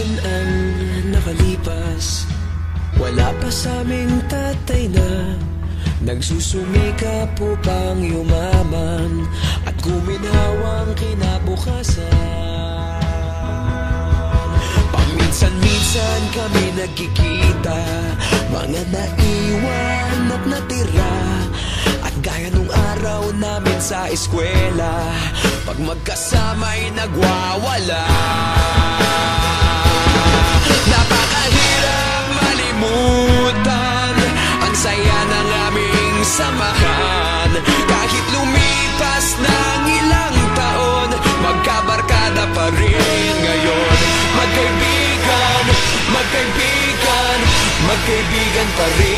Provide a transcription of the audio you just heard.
Din ang nakalipas. Wala pa sa aming tatay na Nagsusumikap upang yumaman At guminhawang kinabukasan. Paminsan-minsan kami nagkikita Mga naiwan at natira. At gaya nung araw namin sa eskwela Pag magkasama'y nagwawala kaibigan pa rin.